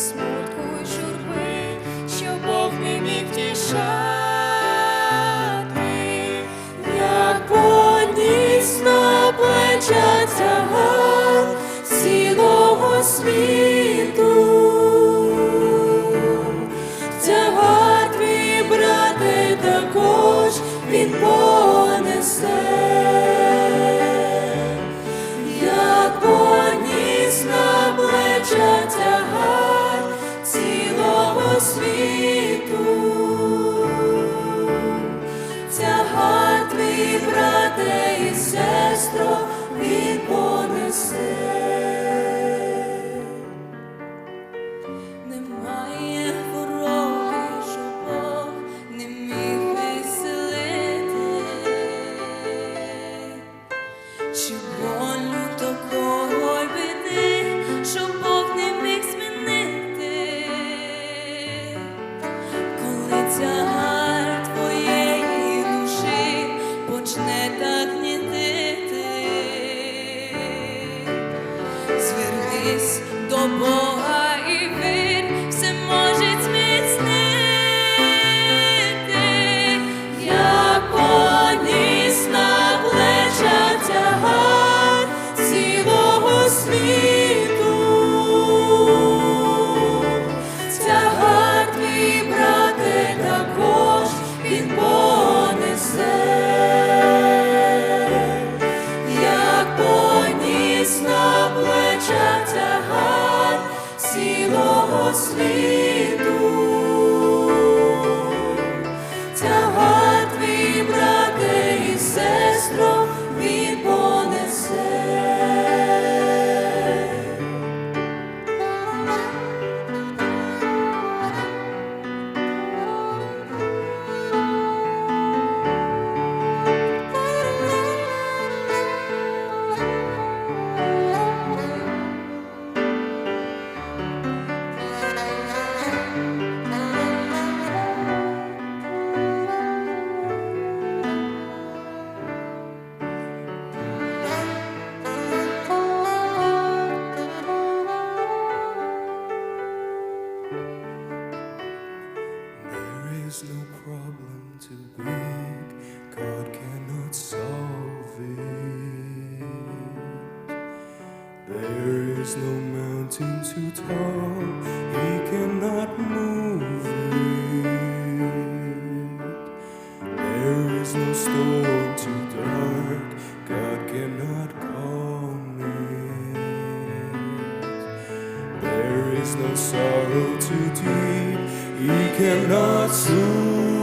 смутку й журби, що Бог не міг втішати, як поніс на плеча тягар цілого світу. Тягар твій, брате, також він понесе світу. Тягар твій, брате і сестро, він Bobo. Світу. Тягар There is no problem too big, God cannot solve it. There is no mountain too tall, He cannot move it. There is no storm too dark, God cannot calm it. There is no sorrow too deep, He cannot soothe